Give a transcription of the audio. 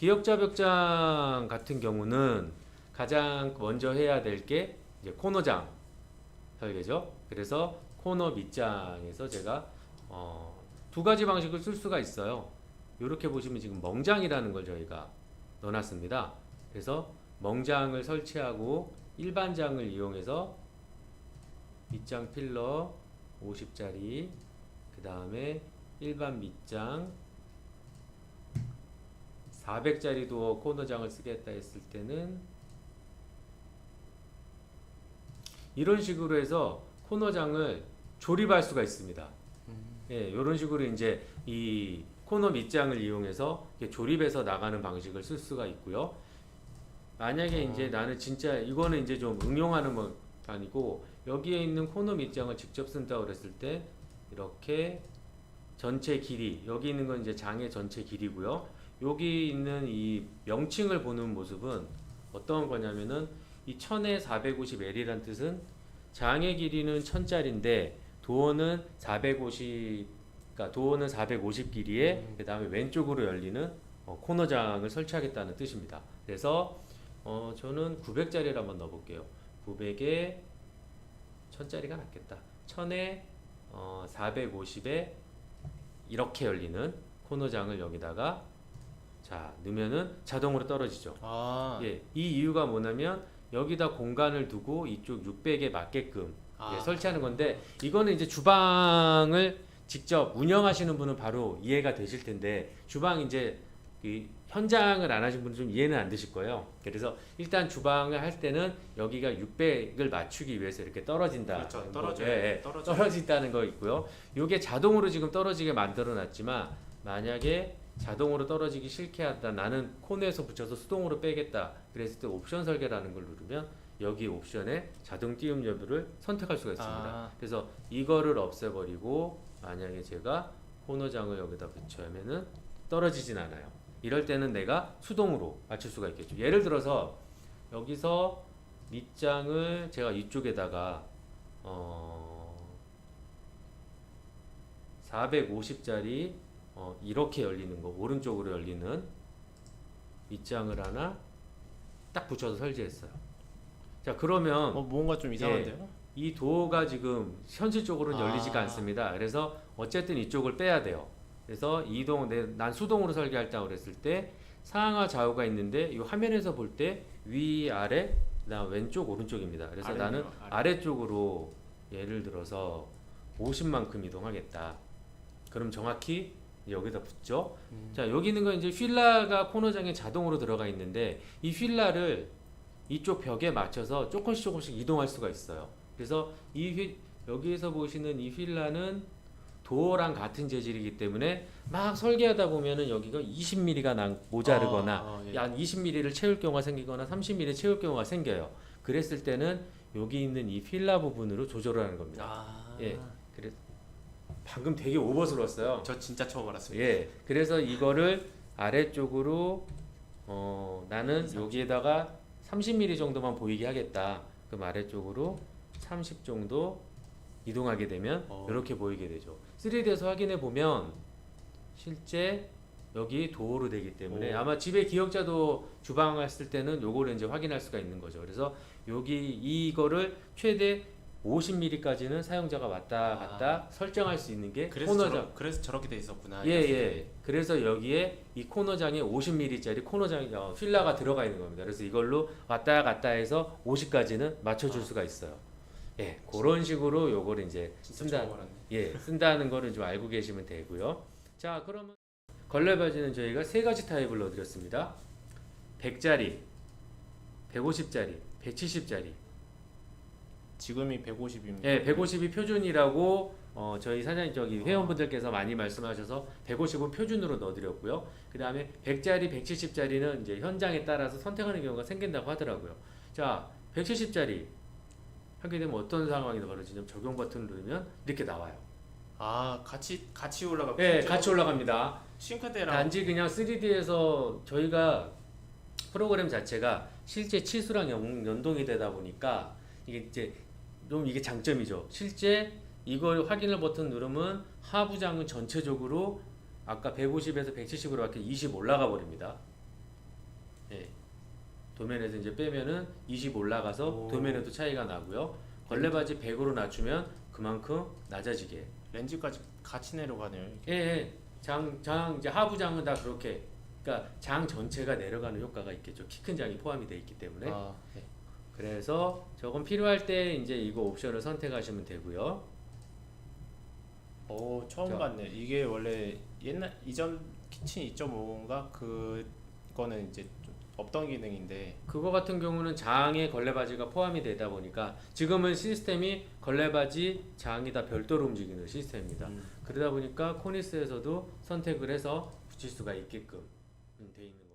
기역자 벽장 같은 경우는 가장 먼저 해야 될 게 이제 코너장 설계죠. 그래서 코너 밑장에서 제가 어, 두 가지 방식을 쓸 수가 있어요. 이렇게 보시면 지금 멍장이라는 걸 저희가 넣어놨습니다. 그래서 멍장을 설치하고 일반장을 이용해서 밑장 필러 50짜리 그 다음에 일반 밑장 400짜리 도어 코너장을 쓰겠다 했을 때는 이런 식으로 해서 코너장을 조립할 수가 있습니다. 예, 이런 식으로 이제 이 코너 밑장을 이용해서 조립해서 나가는 방식을 쓸 수가 있고요. 만약에 이제 나는 진짜 이거는 이제 좀 응용하는 건 아니고 여기에 있는 코너 밑장을 직접 쓴다고 그랬을 때 이렇게 전체 길이 여기 있는 건 이제 장의 전체 길이고요. 여기 있는 이 명칭을 보는 모습은 어떤 거냐면은 이 1000에 450L이란 뜻은 장의 길이는 1000짜리인데 도어는 450 그러니까 도어는 450 길이에 그다음에 왼쪽으로 열리는 어, 코너장을 설치하겠다는 뜻입니다. 그래서 어, 저는 900짜리를 한번 넣어 볼게요. 900에 1000짜리가 낫겠다. 1000에 어, 450에 이렇게 열리는 코너장을 여기다가 자 넣으면은 자동으로 떨어지죠. 아, 예, 이 이유가 뭐냐면 여기다 공간을 두고 이쪽 600에 맞게끔 아. 예, 설치하는 건데 이거는 이제 주방을 직접 운영하시는 분은 바로 이해가 되실 텐데 주방 이제 이 현장을 안 하신 분은 좀 이해는 안 되실 거예요. 그래서 일단 주방을 할 때는 여기가 600을 맞추기 위해서 이렇게 떨어진다. 그렇죠. 떨어져요. 예, 예. 떨어진다는 거 있고요. 이게 자동으로 지금 떨어지게 만들어 놨지만 만약에 자동으로 떨어지기 싫게 한다. 나는 코너에서 붙여서 수동으로 빼겠다. 그랬을 때 옵션 설계라는 걸 누르면 여기 옵션에 자동 띄움 여부를 선택할 수가 있습니다. 아. 그래서 이거를 없애버리고 만약에 제가 코너장을 여기다 붙여면은 떨어지진 않아요. 이럴 때는 내가 수동으로 맞출 수가 있겠죠. 예를 들어서 여기서 밑장을 제가 이쪽에다가 어 450짜리 어 이렇게 열리는 거 오른쪽으로 열리는 밑장을 하나 딱 붙여서 설치했어요. 자 그러면 어, 뭔가 좀 이상한데요? 이 도어가 지금 현실적으로는 아. 열리지가 않습니다. 그래서 어쨌든 이쪽을 빼야 돼요. 그래서 이동, 내, 난 수동으로 설계할다고 그랬을 때 상하 좌우가 있는데 이 화면에서 볼 때 위, 아래, 그다음 왼쪽, 오른쪽입니다. 그래서 아래네요, 나는 아래. 아래 쪽으로 예를 들어서 50만큼 이동하겠다. 그럼 정확히 여기다 붙죠. 음. 자 여기 있는 건 이제 휠라가 코너장에 자동으로 들어가 있는데 이 휠라를 이쪽 벽에 맞춰서 조금씩 조금씩 이동할 수가 있어요. 그래서 이 휠, 여기에서 보시는 이 휠라는 도어랑 같은 재질이기 때문에 막 설계하다 보면은 여기가 20mm가 난 모자르거나 아, 아, 예. 한 20mm를 채울 경우가 생기거나 30mm 채울 경우가 생겨요. 그랬을 때는 여기 있는 이 휠라 부분으로 조절을 하는 겁니다. 아, 예. 그래 방금 되게 오버스러웠어요. 저 진짜 처음 알았습니다. 예. 그래서 이거를 아래쪽으로 어 나는 여기에다가 30mm 정도만 보이게 하겠다. 그럼 아래쪽으로 30 정도 이동하게 되면 어. 이렇게 보이게 되죠. 3D에서 확인해 보면 실제 여기 도어로 되기 때문에 오. 아마 집에 기억자도 주방 했을 때는 요거를 이제 확인할 수가 있는 거죠. 그래서 여기 이거를 최대 50mm까지는 사용자가 왔다 갔다 설정할 수 있는 게 그래서 코너장 저러, 그래서 저렇게 돼 있었구나. 예, 예. 그래서 여기에 이 코너장에 50mm짜리 코너장 어, 휠라가 들어가 있는 겁니다. 그래서 이걸로 왔다 갔다 해서 50까지는 맞춰줄 아. 수가 있어요. 예, 그런 식으로 요거를 이제 쓴다. 예, 쓴다는 거를 좀 알고 계시면 되고요. 자, 그러면 걸레 바지는 저희가 세 가지 타입을 넣어드렸습니다. 100짜리, 150짜리, 170짜리. 지금이 150입니다. 예, 150이 표준이라고 어, 저희 사장님 저기 회원분들께서 많이 말씀하셔서 150은 표준으로 넣어드렸고요. 그 다음에 100짜리, 170짜리는 이제 현장에 따라서 선택하는 경우가 생긴다고 하더라고요. 자, 170짜리 하게 되면 어떤 상황이 벌어지냐면 적용 버튼을 누르면 이렇게 나와요. 아, 같이 같이 올라가. 예, 같이 올라갑니다. 싱크대랑 단지 그냥 3D에서 저희가 프로그램 자체가 실제 치수랑 연, 연동이 되다 보니까 이게 이제 좀 이게 장점이죠. 실제 이걸 확인을 버튼 누르면 하부장은 전체적으로 아까 150에서 170으로 이렇게 20 올라가 버립니다. 예. 도면에서 이제 빼면은 20 올라가서 오. 도면에도 차이가 나고요. 걸레 바지 100으로 낮추면 그만큼 낮아지게. 렌즈까지 같이 내려가네요. 이게. 예, 예. 장, 장 이제 하부장은 다 그렇게. 그러니까 장 전체가 내려가는 효과가 있겠죠. 키 큰 장이 포함이 돼 있기 때문에. 아, 네. 그래서 조금 필요할 때 이제 이거 옵션을 선택하시면 되고요. 오 처음 자. 봤네. 이게 원래 옛날 이전 키친 2.5인가 그거는 이제 좀 없던 기능인데 그거 같은 경우는 장에 걸레바지가 포함이 되다 보니까 지금은 시스템이 걸레바지, 장이 다 별도로 움직이는 시스템입니다. 음, 그러다 보니까 코니스에서도 선택을 해서 붙일 수가 있게끔 음, 돼 있는